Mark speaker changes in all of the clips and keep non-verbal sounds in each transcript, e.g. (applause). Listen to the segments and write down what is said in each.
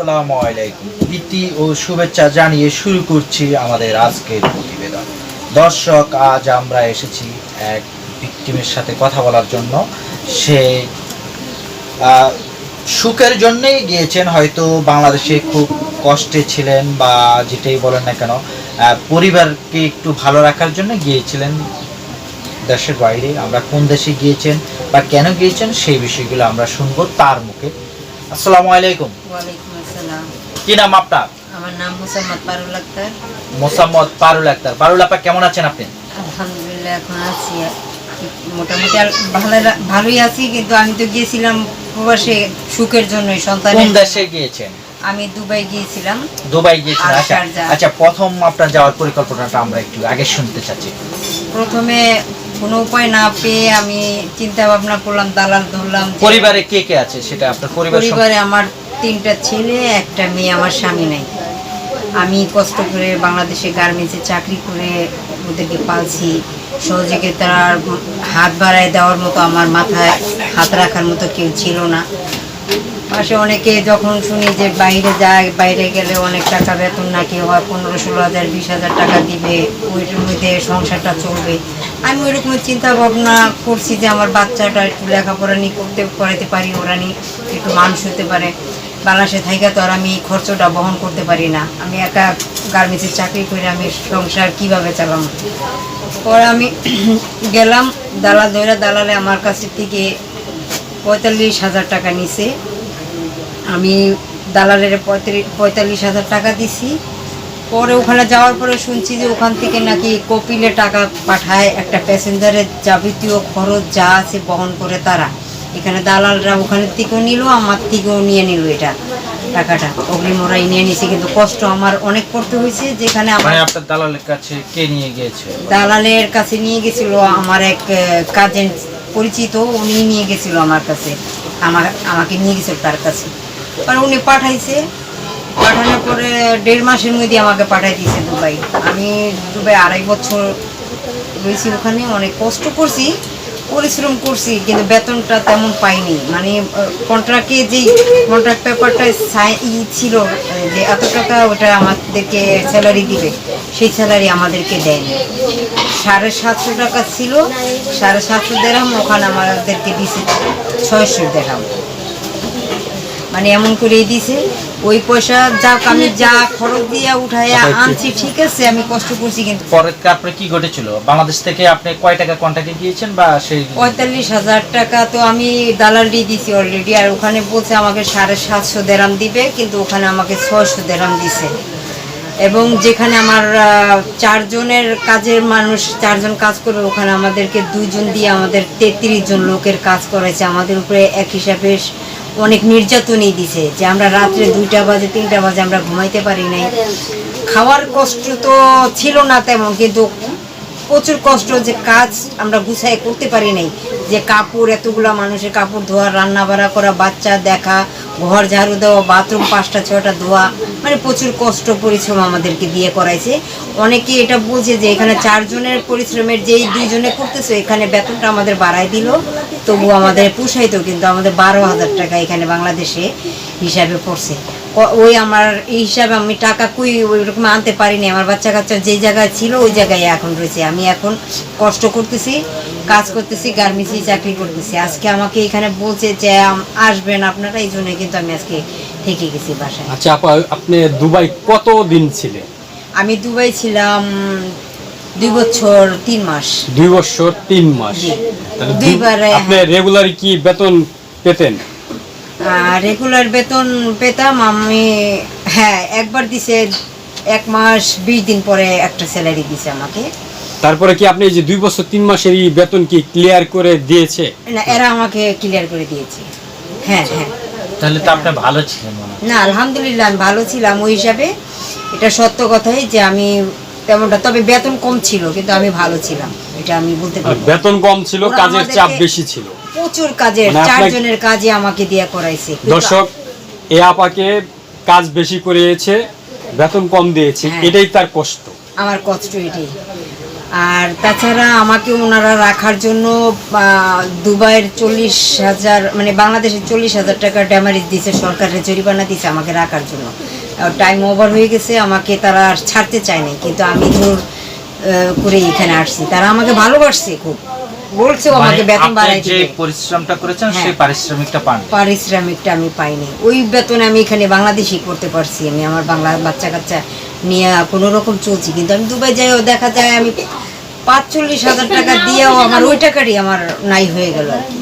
Speaker 1: আসসালামু আলাইকুম। প্রীতি ও শুভেচ্ছা জানিয়ে শুরু করছি আমাদের আজকের প্রতিবেদন। দর্শক, আজ আমরা এসেছি এক ভিক্টিমের সাথে কথা বলার জন্য। সে সুখের জন্যই গিয়েছেন, হয়তো বাংলাদেশে খুব কষ্টে ছিলেন বা যেটাই বলেন না কেন পরিবারকে একটু ভালো রাখার জন্য গিয়েছিলেন দেশের বাইরে। আমরা কোন দেশে গিয়েছেন বা কেন গিয়েছেন সেই বিষয়গুলো আমরা শুনব তার মুখে। আসসালামু আলাইকুম।
Speaker 2: ওয়ালাইকুম আসসালাম।
Speaker 1: কি নাম আপনার?
Speaker 2: আমার নাম মোসাম্মদ পারুল আক্তার।
Speaker 1: মোসাম্মদ পারুল আক্তার। পারুল আপা কেমন আছেন আপনি?
Speaker 2: আলহামদুলিল্লাহ এখন আছি। মোটামুটি ভালো ভালোই আছি কিন্তু আমি তো গিয়েছিলাম প্রবাসে সুখের জন্যই
Speaker 1: কোন
Speaker 2: সন্তানের
Speaker 1: দেশে গিয়েছেন?
Speaker 2: আমি দুবাই গিয়েছিলাম।
Speaker 1: দুবাই গিয়েছেন
Speaker 2: আর
Speaker 1: আচ্ছা আচ্ছা প্রথম আপনার যাওয়ার পরিকল্পনাটা আমরা একটু আগে শুনতে চাচ্ছি।
Speaker 2: প্রথমে কোনো উপায় না পেয়ে আমি চিন্তা ভাবনা করলাম দালাল ধরলাম
Speaker 1: পরিবারে কে কে আছে সেটা আপনার পরিবার
Speaker 2: পরিবারে আমার তিনটা ছেলে একটা মেয়ে আমার স্বামী নাই। আমি কষ্ট করে বাংলাদেশে গার্মেন্টসে চাকরি করে ওদেরকে পালছি। সহযোগিতার হাত বাড়ায় দেওয়ার মতো আমার মাথায় হাত রাখার মতো কেউ ছিল না। পাশে অনেকে যখন শুনি যে বাইরে যায়, বাইরে গেলে অনেক টাকা বেতন নাকি হয়, পনেরো ষোলো হাজার, বিশ হাজার টাকা দিবে, ওইটার মধ্যে সংসারটা চলবে। আমি ওইরকম চিন্তা ভাবনা করছি যে আমার বাচ্চাটা একটু লেখাপড়া নিয়ে করতে করাতে পারি, ওরা নিয়ে একটু মানুষ হতে পারে। বাংলাদেশে থাইকা তো আর আমি খরচটা বহন করতে পারি না। আমি একা গার্মেন্টসের চাকরি করে আমি সংসার কীভাবে চালাম পরে আমি (clears throat) গেলাম, দালাল ধরে দালালে আমার কাছ থেকে পঁয়তাল্লিশ হাজার টাকা নিছে। আমি দালালের পঁয়তাল্লিশ হাজার টাকা দিছি। পরে ওখানে যাওয়ার পরে শুনছি যে ওখান থেকে নাকি কপিলে টাকা পাঠায় একটা প্যাসেঞ্জারের যাবতীয় খরচ যা আছে বহন করে তারা। এখানে দালালরা ওখানে থেকেও নিল আমার থেকেও নিয়ে নিল এটা টাকাটা। অগ্রিম ওরাই নিয়ে নিছে কিন্তু কষ্ট আমার অনেক করতে হয়েছে যেখানে আমার
Speaker 1: মানে আপনার দালালের কাছে কে নিয়ে গিয়েছে?
Speaker 2: দালালের কাছে নিয়ে গেছিল আমার এক কাজের পরিচিত, উনি নিয়ে গেছিল আমার কাছে। আমার, আমাকে নিয়ে গেছিল তার কাছে। আর উনি পাঠাইছে। পাঠানোর পরে দেড় মাসের মধ্যে আমাকে পাঠাই দিয়েছে দুবাই। আমি দুবাই আড়াই বছর রয়েছি ওখানে, অনেক কষ্ট করছি, পরিশ্রম করছি, কিন্তু বেতনটা তেমন পাইনি। মানে কন্ট্রাক্টে যেই কন্ট্রাক্ট পেপারটা ই ছিল, যে এত টাকা ওটা আমাদেরকে স্যালারি দিবে। সেই স্যালারি আমাদেরকে দেয়নি সাড়ে সাতশো টাকা ছিল সাড়ে সাতশো দেরাম ওখানে আমাদেরকে দিছে ছয়শো দেরাম মানে এমন করেই দিছে ওই পয়সা যাক আমি যা খরচ দিয়ে উঠাইয়া
Speaker 1: আচ্ছা,
Speaker 2: আনছি ঠিক আছে আমি কষ্ট করছি কিন্তু
Speaker 1: পরে আপনার কি ঘটেছিল? বাংলাদেশ থেকে আপনি কয় টাকা কন্ট্যাক্টে গিয়েছেন বা সেই
Speaker 2: পঁয়তাল্লিশ হাজার টাকা তো আমি দালাল দিয়ে দিছি অলরেডি আর ওখানে বলছে আমাকে সাড়ে সাতশো দেরাম দিবে কিন্তু ওখানে আমাকে ছয়শো দেরাম দিছে। এবং যেখানে আমার চারজনের কাজের মানুষ, চারজন কাজ করবে ওখানে আমাদেরকে দুজন দিয়ে আমাদের তেত্রিশ জন লোকের কাজ করেছে আমাদের উপরে এক হিসাবে অনেক নির্যাতনই দিছে যে আমরা রাত্রে দুইটা বাজে, তিনটা বাজে আমরা ঘুমাইতে পারি নাই। খাওয়ার কষ্ট তো ছিল না তেমন, কিন্তু প্রচুর কষ্ট যে কাজ আমরা গুছাই করতে পারি নাই। যে কাপড়, এতগুলা মানুষের কাপড় ধোয়া রান্না বাড়া করা, বাচ্চা দেখা ঘর ঝাড়ু দেওয়া বাথরুম পাঁচটা ছটা ধোয়া মানে প্রচুর কষ্ট পরিশ্রম আমাদেরকে দিয়ে করাইছে। অনেকে এটা বুঝে যে এখানে চারজনের পরিশ্রমের যেই দুইজনে করতেছে, এখানে বেতনটা আমাদের বাড়াই দিল। তবু আমাদের পুষাইতো, কিন্তু আমাদের বারো হাজার টাকা এখানে বাংলাদেশে হিসাবে পড়ছে। ওই আমার এই হিসাবে আমি টাকা কুই ওই রকম আনতে পারিনি। আমার বাচ্চা কাচ্চা যে জায়গায় ছিল ওই জায়গায় এখন রয়েছে। আমি এখন কষ্ট করতেছি কাজ করতেছি গার্মেন্টসে চাকরি করতেছি। আজকে আমাকে এখানে বলছে যে আসবেন আপনারা এই জন্য কিন্তু আমি আজকে থেকে গেছি বাসায়।
Speaker 3: আচ্ছা আপা আপনি দুবাই কত দিন ছিলেন?
Speaker 2: আমি দুবাই ছিলাম দুই বছর তিন মাস।
Speaker 3: দুই বছর তিন মাস।
Speaker 2: দুইবারে,
Speaker 3: আপনি। রেগুলার কি বেতন পেতেন?
Speaker 2: রেগুলার বেতন পেতাম আমি হ্যাঁ একবার দিছে এক মাস বিশ দিন পরে একটা স্যালারি দিছে আমাকে।
Speaker 3: তারপরে কি আপনি এই যে দুই বছর তিন মাসের এই বেতন কি ক্লিয়ার করে দিয়েছে?
Speaker 2: না এরা আমাকে ক্লিয়ার করে দিয়েছে। হ্যাঁ হ্যাঁ।
Speaker 1: তাহলে তো আপনি ভালো ছিলেন
Speaker 2: না আলহামদুলিল্লাহ আমি ভালো ছিলাম ওই হিসাবে। এটা সত্য কথাই যে আমি তেমনটা তবে বেতন কম ছিল কিন্তু আমি ভালো ছিলাম। এটা আমি বলতে পারি
Speaker 3: বেতন কম ছিল কাজের চাপ বেশি ছিল।
Speaker 2: প্রচুর কাজের
Speaker 3: মানে
Speaker 2: চারজনের কাজে আমাকে দিয়ে করাইছে।
Speaker 3: দর্শক এ আপাকে কাজ বেশি করিয়েছে বেতন কম দিয়েছে
Speaker 2: হ্যাঁ।
Speaker 3: এটাই তার কষ্ট।
Speaker 2: আমার কষ্ট এটাই। আর তাছাড়া আমাকে ওনারা রাখার জন্য দুবাইয়ের চল্লিশ হাজার মানে বাংলাদেশের চল্লিশ হাজার টাকা ড্যামারেজ দিয়েছে সরকারের জরিমানা দিয়েছে আমাকে রাখার জন্য। টাইম ওভার হয়ে গেছে আমাকে তারা আর ছাড়তে চায় নাই কিন্তু আমি জোর করে এখানে আসছি। তারা আমাকে ভালোবাসছে খুব। আমাকে
Speaker 1: মানে
Speaker 2: বেতন
Speaker 1: আপনি
Speaker 2: বাড়াই
Speaker 1: যে পরিশ্রমটা করেছেন
Speaker 2: হ্যাঁ।
Speaker 1: সেই পারিশ্রমিকটা পান
Speaker 2: পারিশ্রমিকটা আমি পাইনি। ওই বেতনে আমি এখানে বাংলাদেশি করতে পারছি। আমি আমার বাংলা বাচ্চা কাচ্চা নিয়ে কোনো রকম চলছি। কিন্তু আমি দুবাই যাইও দেখা যায় আমি পাঁচচল্লিশ হাজার টাকা দিয়েও আমার ওই টাকারই আমার নাই হয়ে গেল আর কি।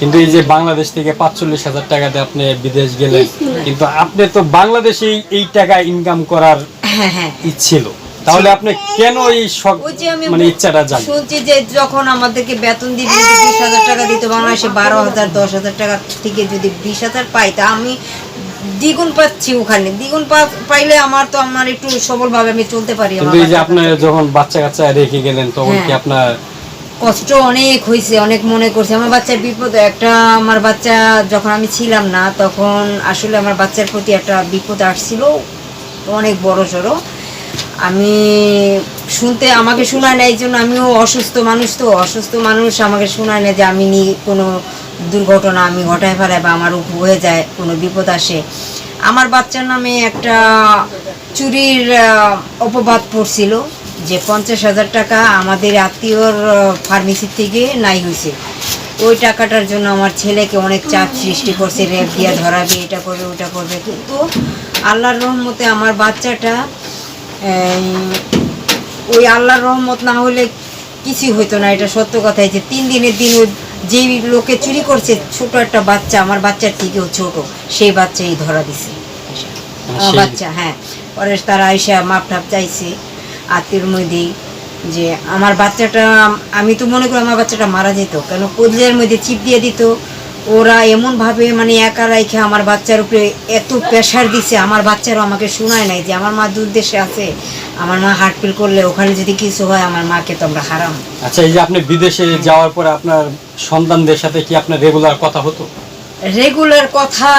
Speaker 3: কিন্তু এই যে বাংলাদেশ থেকে পাঁচচল্লিশ হাজার টাকাতে আপনি বিদেশ গেলেন কিন্তু আপনি তো বাংলাদেশে এই টাকা ইনকাম করার
Speaker 2: হ্যাঁ হ্যাঁ।
Speaker 3: ইচ্ছিল। তাহলে আপনি কেন এই শখ মানে ইচ্ছাটা জানেন
Speaker 2: শুনছি যে যখন আমাদেরকে বেতন বিশ হাজার টাকা দিত বাংলাদেশে বারো হাজার দশ হাজার টাকা থেকে যদি বিশ হাজার পাই তা আমি দ্বিগুণ পাচ্ছি ওখানে। দ্বিগুণ পাইলে আমার তো আমার একটু সবলভাবে আমি চলতে পারি
Speaker 3: কিন্তু এই যে আপনি যখন বাচ্চা কাচ্চা রেখে গেলেন তখন কি
Speaker 2: হ্যাঁ।
Speaker 3: আপনার
Speaker 2: কষ্ট অনেক হয়েছে অনেক মনে করছে। আমার বাচ্চার বিপদ একটা আমার বাচ্চা যখন আমি ছিলাম না তখন আসলে আমার বাচ্চার প্রতি একটা বিপদ আসছিল অনেক বড় সড়ো। আমি শুনতে, আমাকে শোনায় না এই জন্য আমিও অসুস্থ মানুষ তো। অসুস্থ মানুষ আমাকে শোনায় না যে আমি নি, কোনো দুর্ঘটনা আমি ঘটায় ফেলাই বা আমার হয়ে যায়, কোনো বিপদ আসে। আমার বাচ্চার নামে একটা চুরির অপবাদ পড়ছিল যে পঞ্চাশ হাজার টাকা আমাদের আত্মীয়র ফার্মেসি থেকে নাই হয়েছে ওই টাকাটার জন্য আমার ছেলেকে অনেক চাপ সৃষ্টি করছে, রেপ দিয়ে ধরাবে এটা করবে, ওটা করবে। কিন্তু আল্লাহর রহমতে আমার বাচ্চাটা ওই আল্লাহর রহমত না হলে কিছুই হইতো না এটা সত্য কথাই যে তিন দিনের দিন ওই যেই লোকে চুরি করছে ছোট একটা বাচ্চা আমার বাচ্চার থেকেও ছোট সেই বাচ্চাই ধরা দিছে। আমার বাচ্চা হ্যাঁ। পরে তারা এসে মাপ টাপ চাইছে আত্মীয়র মধ্যে যে আমার বাচ্চাটা আমি তো মনে করি আমার বাচ্চাটা মারা যেত কেন কলিজার মধ্যে চিপ দিয়ে দিত ওরা এমনভাবে মানে একা রাইখে আমার বাচ্চার উপরে এত প্রেশার দিছে আমার বাচ্চারও আমাকে শোনায় নাই যে আমার মা দূর দেশে আছে আমার মা হার্ট ফিল করলে ওখানে যদি কিছু হয় আমার মাকে তো আমরা হারাম।
Speaker 3: আচ্ছা এই যে আপনি বিদেশে যাওয়ার পরে আপনার সন্তানদের সাথে কি আপনার রেগুলার কথা হতো?
Speaker 2: রেগুলার কথা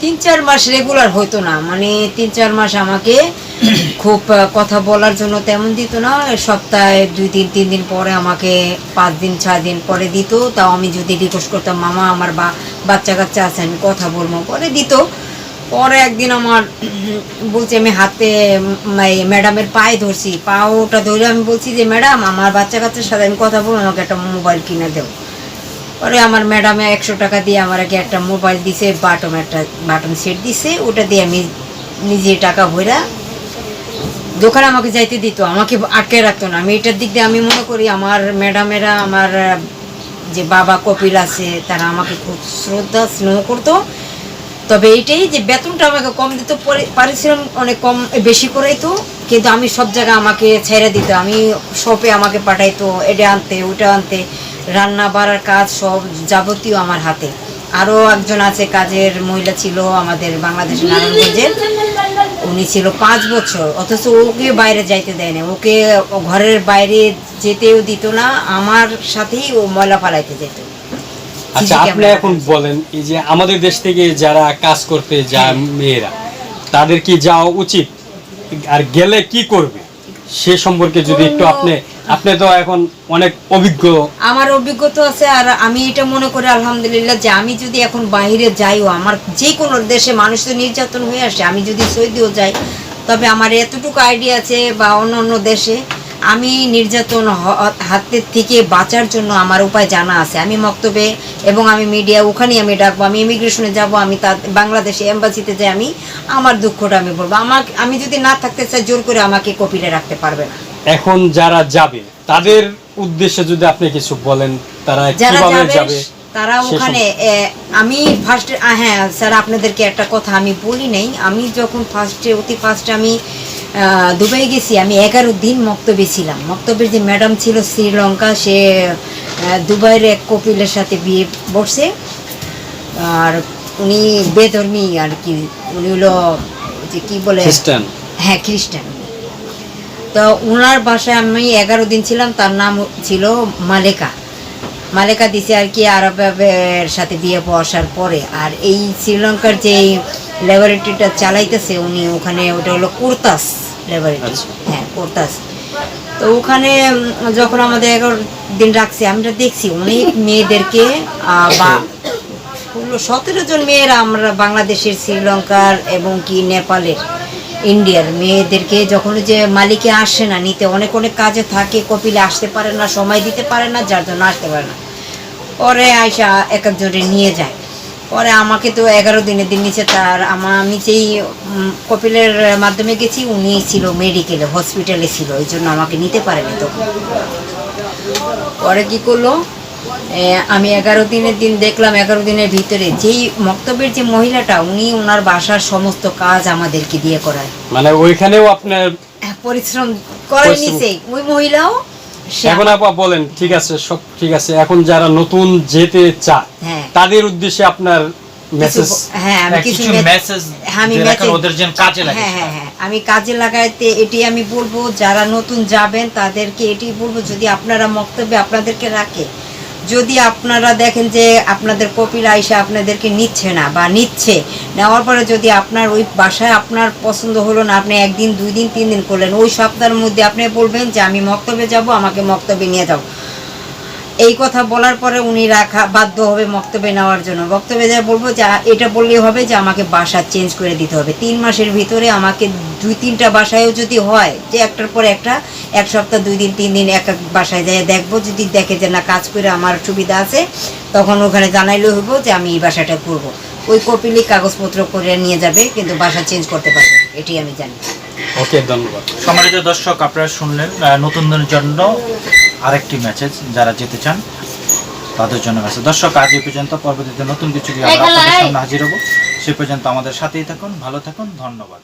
Speaker 2: তিন চার মাস রেগুলার হতো না। মানে তিন চার মাস আমাকে (coughs) খুব কথা বলার জন্য তেমন দিত না। সপ্তাহে দুই দিন তিন দিন পরে আমাকে পাঁচ দিন ছয় দিন পরে দিত। তাও আমি যদি রিকোয়েস্ট করতাম মামা আমার বা বাচ্চা কাচ্চা আছে আমি কথা বলব। পরে দিত। পরে একদিন আমার (coughs) বলছি আমি হাতে ম্যাডামের পায়ে ধরছি। পাওটা ধরে আমি বলছি যে ম্যাডাম আমার বাচ্চা কাচ্চার সাথে আমি কথা বলব আমাকে একটা মোবাইল কিনে দেও। পরে আমার ম্যাডামে একশো টাকা দিয়ে আমার আগে একটা মোবাইল দিছে বাটন একটা বাটন সেট দিছে, ওটা দিয়ে আমি নিজে টাকা ভরা দোকানে আমাকে যাইতে দিত, আমাকে আটকে রাখতো না। আমি এটার দিক দিয়ে আমি মনে করি আমার ম্যাডামেরা, আমার যে বাবা কপিল আছে, তারা আমাকে খুব শ্রদ্ধা স্নেহ করতো। তবে এইটাই যে বেতনটা আমাকে কম দিত, পরি- পারিশ্রমিক অনেক কম, বেশি করাইতো, কিন্তু আমি সব জায়গায় আমাকে ছেড়ে দিত। আমি শপে আমাকে পাঠাইতো, এটা আনতে, ওটা আনতে। রান্না বাড়ার কাজ সব যাবতীয় আমার হাতে। আরও একজন আছে কাজের মহিলা ছিল আমাদের বাংলাদেশের নারায়ণগঞ্জের উনি ছিল পাঁচ বছর অথচ ওকে বাইরে যাইতে দেয় না ওকে ঘরের বাইরে যেতেও দিত না আমার সাথেই ও ময়লা ফালাইতে যেত।
Speaker 3: আচ্ছা আপনি এখন বলেন এই যে আমাদের দেশ থেকে যারা কাজ করতে যায় মেয়েরা তাদের কি যাওয়া উচিত? আর গেলে কি করবে? সে সম্পর্কে যদি একটু আপনি আপনি তো এখন অনেক অভিজ্ঞ।
Speaker 2: আমার অভিজ্ঞতা আছে আর আমি এটা মনে করি আলহামদুলিল্লাহ যে আমি যদি এখন বাইরে যাইও আমার যে কোনো দেশে মানুষ তো নির্যাতন হয়ে আসে আমি যদি সৌদিও যাই তবে আমার এতটুকু আইডিয়া আছে বা অন্য অন্য দেশে আমি নির্যাতন হাতের থেকে বাঁচার জন্য আমার উপায় জানা আছে। আমি মক্তবে এবং আমি মিডিয়া ওখানেই আমি ডাকবো আমি ইমিগ্রেশনে যাব আমি তা বাংলাদেশে এম্বাসিতে যাই আমি আমার দুঃখটা আমি বলব। আমার আমি যদি না থাকতে চাই জোর করে আমাকে কপিলে রাখতে পারবে না।
Speaker 3: এখন যারা যাবে তাদের উদ্দেশ্যে যদি আপনি কিছু বলেন তারা কীভাবে
Speaker 2: যাবে তারা ওখানে আমি ফার্স্ট হ্যাঁ স্যার আপনাদেরকে একটা কথা আমি বলি নাই। আমি যখন ফার্স্টে অতি ফার্স্টে আমি দুবাই গেছি আমি এগারো দিন মক্তবে ছিলাম। মক্তবের যে ম্যাডাম ছিল শ্রীলঙ্কা সে দুবাইয়ের এক কপিলের সাথে বিয়ে বসছে আর উনি বেধর্মী আর কি উনি হলো যে কি বলে?
Speaker 3: খ্রিস্টান।
Speaker 2: হ্যাঁ খ্রিস্টান। তো ওনার বাসায় আমি এগারো দিন ছিলাম তার নাম ছিল মালেকা। মালেকা দিছে আর কি আরবের সাথে বিয়ে বসার পরে। আর এই শ্রীলঙ্কার যে ল্যাবরেটরিটা চালাইতেছে উনি ওখানে ওটা হলো কোরতাস। ল্যাবরেটরি
Speaker 3: আচ্ছা।
Speaker 2: হ্যাঁ কোরতাস তো ওখানে যখন আমাদের এগারো দিন রাখছে আমরা দেখছি অনেক মেয়েদেরকে বা ষোলো সতেরো জন মেয়েরা আমরা বাংলাদেশের শ্রীলঙ্কার এবং কি নেপালের ইন্ডিয়ার মেয়েদেরকে যখন যে মালিকে আসে না নিতে অনেক অনেক কাজে থাকে কপিলে আসতে পারে না সময় দিতে পারে না যার জন্য আসতে পারে না। পরে আয়সা এক একজনে নিয়ে যায়। পরে আমাকে তো এগারো দিনের দিন নিচে তার আমার আমি যেই কপিলের মাধ্যমে গেছি উনি ছিল মেডিকেলে হসপিটালে ছিল ওই জন্য আমাকে নিতে পারেনি তখন। পরে কি করল? আমি এগারো দিনের দিন দেখলাম এগারো দিনের ভিতরে যেই মক্তবের যে মহিলাটা উনি ওনার বাসার সমস্ত কাজ আমাদেরকে দিয়ে করায়।
Speaker 3: মানে ওইখানেও আপনার
Speaker 2: হ্যাঁ, পরিশ্রম করে
Speaker 3: পরিশ্রম।
Speaker 2: নিছে ওই মহিলাও
Speaker 3: এখন আপা বলেন ঠিক আছে সব ঠিক আছে এখন যারা নতুন যেতে চায়
Speaker 2: হ্যাঁ।
Speaker 3: তাদের উদ্দেশ্যে আপনার মেসেজ
Speaker 2: হ্যাঁ আমি কিছু
Speaker 1: মেসেজ
Speaker 2: হ্যাঁ, আমি
Speaker 1: ওদের জন্য কাজে লাগে
Speaker 2: হ্যাঁ হ্যাঁ হ্যাঁ আমি কাজে লাগাইতে এটি আমি বলব যারা নতুন যাবেন তাদেরকে এটি বলব যদি আপনারা মক্তব্যে আপনাদেরকে রাখে যদি আপনারা দেখেন যে আপনাদের কপিল আইসা আপনাদেরকে নিচ্ছে না বা নিচ্ছে, নেওয়ার পরে যদি আপনার ওই বাসায় আপনার পছন্দ হলো না, আপনি একদিন, দুই দিন, তিন দিন করলেন, ওই সপ্তাহের মধ্যে আপনি বলবেন যে আমি মক্তবে যাব, আমাকে মক্তবে নিয়ে যাও। এই কথা বলার পরে উনি রাখা বাধ্য হবে বক্তব্যে নেওয়ার জন্য। বক্তব্যে যা বলব, যে এটা বললেই হবে যে আমাকে বাসা চেঞ্জ করে দিতে হবে। তিন মাসের ভিতরে আমাকে দুই তিনটা বাসায়ও যদি হয়, যে একটার পর একটা, এক সপ্তাহ, দুই দিন, তিন দিন এক এক বাসায় যাই দেখব। যদি দেখে যে না, কাজ করে আমার সুবিধা আছে, তখন ওখানে জানাইলে হইব যে আমি এই বাসাটা করব। ওই কপিলি কাগজপত্র করে নিয়ে যাবে, কিন্তু বাসা চেঞ্জ করতে পারবে। এটি আমি জানি।
Speaker 3: ওকে ধন্যবাদ।
Speaker 1: সম্মানিত দর্শক, আপনারা শুনলেন নতুনদের জন্য আরেকটি মেসেজ যারা যেতে চান তাদের জন্য মেসেজ দর্শক আজ এই পর্যন্ত। পরবর্তীতে নতুন কিছু নিয়ে আমরা আপনাদের সামনে হাজির হব। সে পর্যন্ত আমাদের সাথেই থাকুন ভালো থাকুন ধন্যবাদ।